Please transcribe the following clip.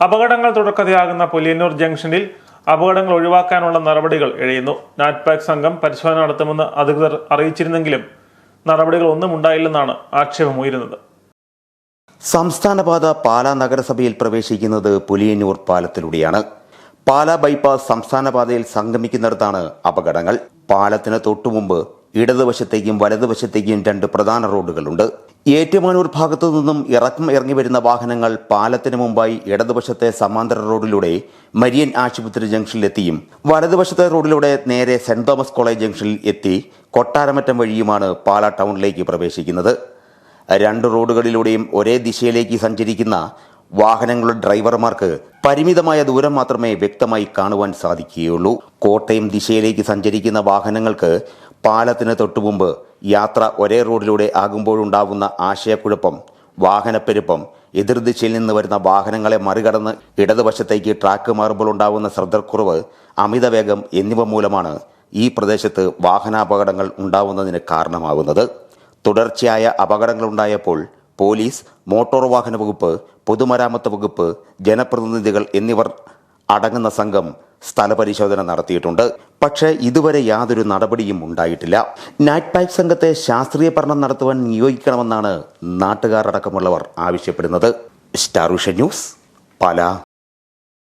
അപകടങ്ങൾ തുടക്കതയാകുന്ന പുലിയന്നൂർ ജംഗ്ഷനിൽ അപകടങ്ങൾ ഒഴിവാക്കാനുള്ള നടപടികൾ എഴിയുന്നു. നാറ്റ്പാക് സംഘം പരിശോധന നടത്തുമെന്ന് അധികൃതർ അറിയിച്ചിരുന്നെങ്കിലും നടപടികൾ ഒന്നും ഉണ്ടായില്ലെന്നാണ് ആക്ഷേപമുയരുന്നത്. സംസ്ഥാനപാത പാലാ നഗരസഭയിൽ പ്രവേശിക്കുന്നത് പുലിയന്നൂർ പാലത്തിലൂടെയാണ്. പാലാ ബൈപ്പാസ് സംസ്ഥാനപാതയിൽ സംഗമിക്കുന്നിടത്താണ് അപകടങ്ങൾ. പാലത്തിന് തൊട്ടുമുമ്പ് ഇടതുവശത്തേക്കും വലതുവശത്തേക്കും രണ്ട് പ്രധാന റോഡുകളുണ്ട്. ഏറ്റുമാനൂർ ഭാഗത്തു നിന്നും ഇറക്കം ഇറങ്ങി വരുന്ന വാഹനങ്ങൾ പാലത്തിന് മുമ്പായി ഇടതുവശത്തെ സമാന്തര റോഡിലൂടെ മരിയൻ ആശുപത്രി ജംഗ്ഷനിലെത്തിയും വലതുവശത്തെ റോഡിലൂടെ നേരെ സെന്റ് തോമസ് കോളേജ് ജംഗ്ഷനിൽ എത്തി കൊട്ടാരമറ്റം വഴിയുമാണ് പാല ടൗണിലേക്ക് പ്രവേശിക്കുന്നത്. രണ്ട് റോഡുകളിലൂടെയും ഒരേ ദിശയിലേക്ക് സഞ്ചരിക്കുന്ന വാഹനങ്ങളുടെ ഡ്രൈവർമാർക്ക് പരിമിതമായ ദൂരം മാത്രമേ വ്യക്തമായി കാണുവാൻ സാധിക്കുകയുള്ളൂ. കോട്ടയം ദിശയിലേക്ക് സഞ്ചരിക്കുന്ന വാഹനങ്ങൾക്ക് പാലത്തിന് തൊട്ടുമുമ്പ് യാത്ര ഒരേ റോഡിലൂടെ ആകുമ്പോഴുണ്ടാകുന്ന ആശയക്കുഴപ്പം വാഹനപ്പെരുപ്പം എതിർദിശയിൽ നിന്ന് വരുന്ന വാഹനങ്ങളെ മറികടന്ന് ഇടതുവശത്തേക്ക് ട്രാക്ക് മാറുമ്പോൾ ഉണ്ടാകുന്ന ശ്രദ്ധക്കുറവ് അമിതവേഗം എന്നിവ മൂലമാണ് ഈ പ്രദേശത്ത് വാഹനാപകടങ്ങൾ ഉണ്ടാവുന്നതിന് കാരണമാകുന്നത് തുടർച്ചയായ അപകടങ്ങൾ ഉണ്ടായപ്പോൾ പോലീസ് മോട്ടോർ വാഹന വകുപ്പ് പൊതുമരാമത്ത് വകുപ്പ് ജനപ്രതിനിധികൾ എന്നിവർ അടങ്ങുന്ന സംഘം സ്ഥലപരിശോധന നടത്തിയിട്ടുണ്ട്. പക്ഷേ ഇതുവരെ യാതൊരു നടപടിയും ഉണ്ടായിട്ടില്ല. നാറ്റ് പൈപ്പ് സംഘത്തെ ശാസ്ത്രീയ പഠനം നടത്തുവാൻ നിയോഗിക്കണമെന്നാണ് നാട്ടുകാരടക്കമുള്ളവർ ആവശ്യപ്പെടുന്നത്. Star Vision News Pala.